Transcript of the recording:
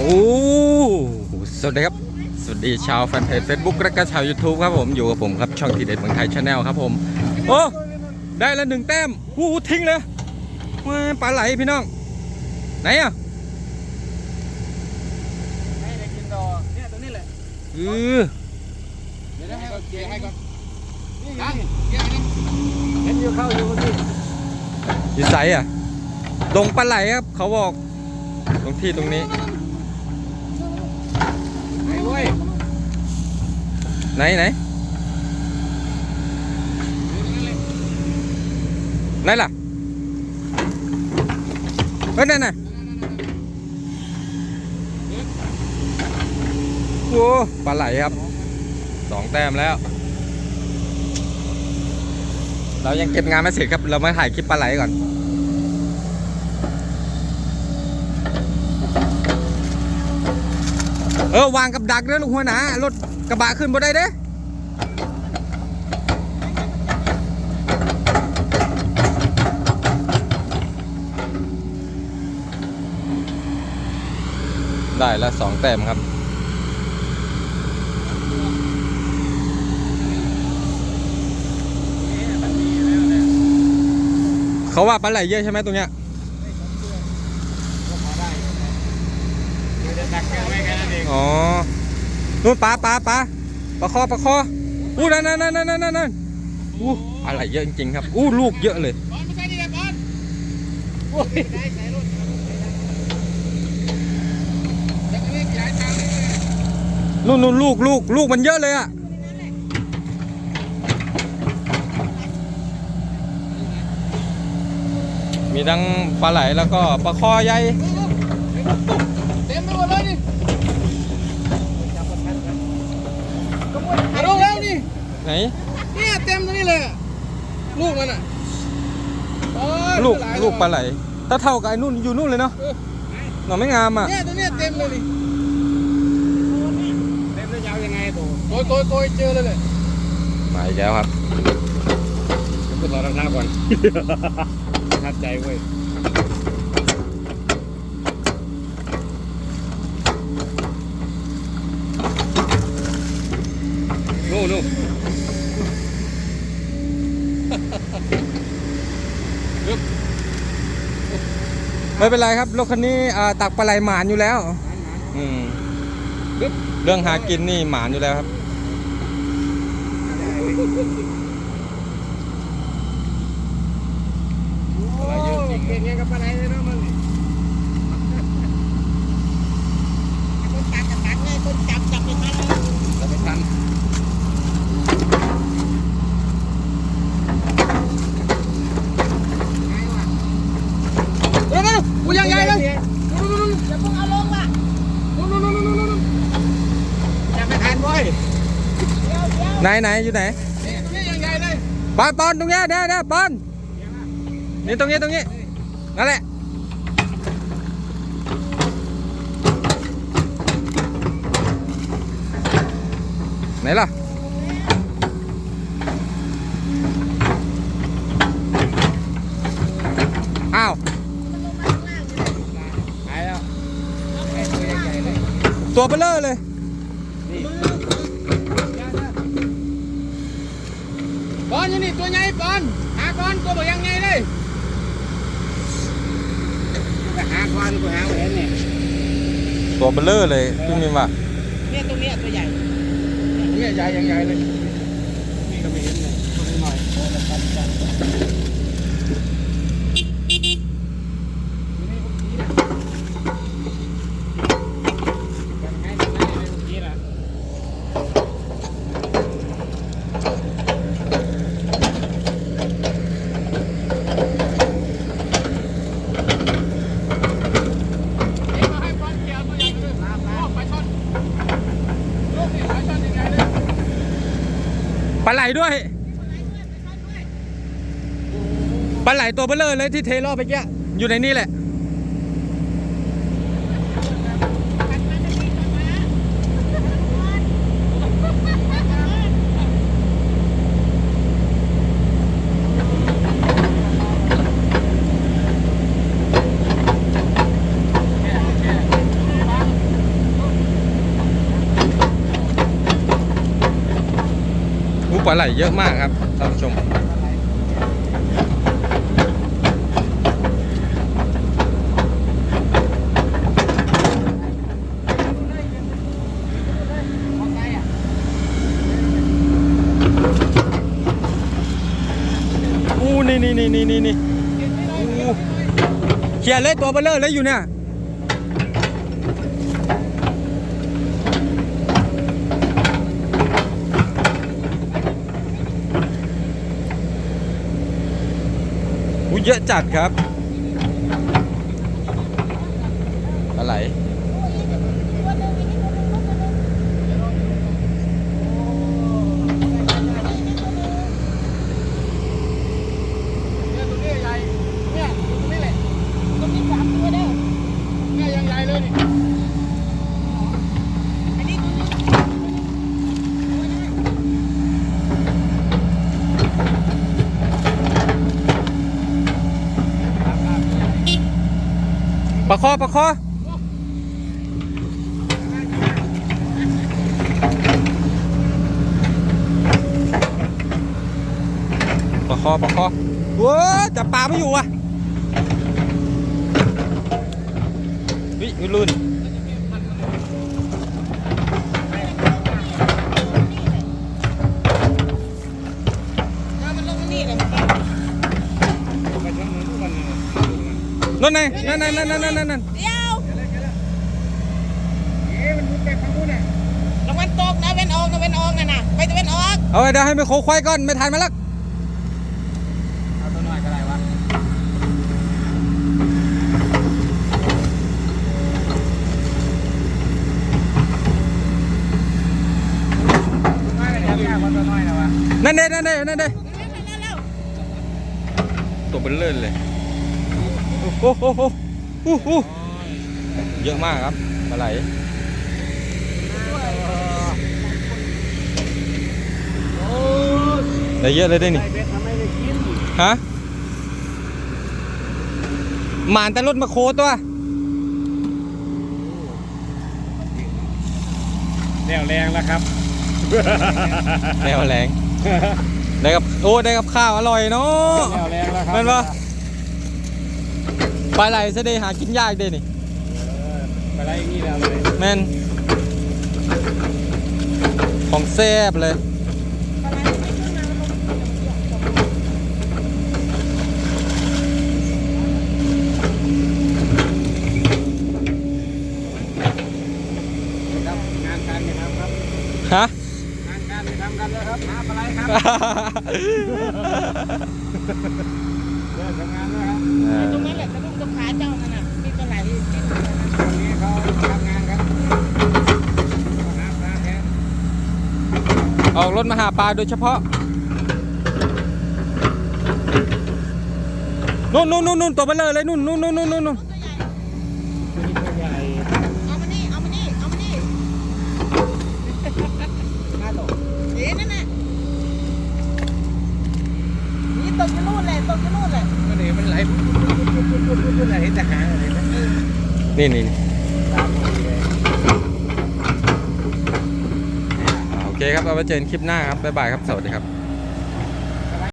โอ้สวัสดีครับ สวัสดีชาวแฟนเพจ Facebook และก็ชาว YouTube ครับผมอยู่กับผมครับช่องทีเด็ดเมืองไทยชาแนลครับผม โอ้ได้แล้วหนึ่งแต้มหูทิ้งเลยว้ายปลาไหลพี่น้อง ไหนอะให้ได้กินดอกเนี่ยตัวนี้แหละเออเดี๋ยวให้ก่อนเกลี่ยให้ก่อนนี่อยู่นี่เกลี่ยให้นี่เห็นอยู่เข้าอยู่ที่อยู่ใสอะลงปลาไหลครับเขาบอกตรงที่ตรงนี้ ไอ้เว้ย ไหนไหนไหนล่ะเฮ้ยนั่นน่ะโอ้ปลาไหลครับสองแต้มแล้ว เรายังเก็บงานไม่เสร็จครับ เรามาถ่ายคลิปปลาไหลก่อนเออวางกับดักเด้อลูกหัวหนารถ กระบะขึ้นบ่ได้เด้ได้แล้วสองแต้มครับ เขาว่าปลาไหลเยอะใช่ไหมตรงเนี้ยอ๋อ นู่นปลาปลาปลาปลาคอปลาคออู้นั่นนั่นนั่นนั่นนั่นอู้อะไรเยอะจริงครับอู้ลูกเยอะเลยนุ่นนุ่นนู่นลูกลูกลูกมันเยอะเลยอะมีทั้งปลาไหลแล้วก็ปลาคอใหญ่เต็มไปหมดเลยนี่เอา ลงแล้วนี่ไหนเนี่ยเต็มตรงนี้เลยอะลูกมันอะโอ้ยลูกหายลูกปลาไหล ถ้าเท่ากับไอ้นู่นอยู่นู่นเลยเนาะเออหน่อไม่งามอะเนี่ยตัวเนี้ยเต็มเลยนี่เต็มแล้วยาวยังไงตัวโกยโกยโกยเจอเลยเลยมาอีกแล้วครับกูถอดรองเท้าก่อนทัดใจเว้ย นู่นนู่นไม่เป็นไรครับรถคันนี้อ่าตักปลาไหลหมานอยู่แล้วอืมเรื่องหากินนี่หมานอยู่แล้วครับ โอ้ยเก่งไงกับปลาไหลเลยเนาะมันนี่ คนตักกับตักเลยคนจับจับไปทันเลย เราไปทันนู่นนู่นกูยังใหญ่เลยนู่นนู่นนู่น อย่าเพิ่งเอาลงว่ะ นู่นนู่นนู่นนู่นนู่นยังไม่ทันเว้ย เดี๋ยวเดี๋ยว ไหนไหนอยู่ไหนนี่ตรงนี้ยังใหญ่เลยปอนปอนตรงเนี้ยเด้เด้ปอนนี่ตรงนี้ตรงนี้นั่นแหละไหนล่ะอ้าวหายแล้วไอ้ตัวใหญ่ๆเลยตัวเบลเลอร์เลย นี่บอลอยู่นี่ตัวใหญ่บอลหาบ อลตัวบอกยังไงเลยก็หาบอลกูหาเห็นนี่ตัวเบลเลอร์เลยพี่มิมว่าเนี่ยตรงเนี้ยตัวใหญ่เนี่ยใหญ่ยังใหญ่เลยนี่ก็ไม่เห็นเลยตัวนี้หน่อยยังไงยังไงเลยเมื่อกี้น่ะ เอ็งมาให้บอลเกี่ยวตัวใหญ่ด้วยโอ้ไปชนลูกนี่ไปชนยังไงเลย ปลาไหลด้วยปลาไหลตัวเบลเลอร์เลยที่เทรอบไปแกอยู่ในนี่แหละ ลาไหลเยอะมากครับท่านผู้ชม อู้นี่นี่นี่นี่นี่เขียเลยตัวเบลเลอร์เลยอยู่เนี่ย เยอะจัดครับอะไร เนี่ยตัวนี้ใหญ่เนี่ยตัวนี้แหละ ตรงนี้สามตัวเด้อ เนี่ยยังใหญ่เลยนี่ อันนี้ตัวนี้ตัวนี้ ประคอประคอประคอประคอว้าจับปลาไม่อยู่อะวิ่งลุน นั่นไงนั่นนั่นนั่นนั่นนั่นนั่นเดี๋ยวเอ๊ะมันมุดไปทางนู้นน่ะตะวันตกนะเว้นออกนะเว้นออกนะนะไปตะเว้นออกเอาไว้เดี๋ยวให้ไปโคควายก่อนไม่ทันมาแล้วเอาตัวน้อยก็ได้วะไม่ได้ยากกว่าตัวน้อยนะวะนั่นเด้นั่นเด้นั่นเด้เร็วตัวเบลเลอร์เลย โอ้โหโอ้โหเยอะมากครับปลาไหลได้เยอะเลยได้นี่ฮะหมานแต่รถมาโคตัวแนวแรงแล้วครับแนวแรงได้กับโอ้ได้กับข้าวอร่อยเนาะแนวแรงแล้วครับม่นปะ ปลาไหลเสด็หากินยากเด้นี่ไปไล่อย่างนี้แล้วเลยแม่นของแซ่บเลยๆอะไรไม่ขึ้นมามันลงครับงานการไม่ทำครับฮะงานการไม่ทำกันแล้วครับหาปลาไหลครับ เลิกทำงานแล้วครับตรงนั้นแหละตะลุงตะขาเจ้านั่นน่ะมีตัวไหลที่ตรงนั้นน่ะวันนี้เขาทำงานครับเขาหาปลาแทนออกรถมาหาปลาโดยเฉพาะนู่นนู่นนู่นนู่นตัวเบลเลอร์เลยนู่นนู่นนู่นนู่นนู่น ตัวใหญ่ ตัวใหญ่ เอามานี่เอามานี่เอามานี่ น่าตก เอ๊ะนั่นน่ะนี่ตก อยู่นู่นแหละตกอยู่นู่นแหละก็เลยมันไหลปุ๊บปุ๊บปุ๊บปุ๊บปุ๊บปุ๊บปุ๊บไหลเห็นแต่หางอะไรนะนี่นี่โอเคครับเอาไว้เจอกันคลิปหน้าครับบ๊ายบายครับสวัสดีครับ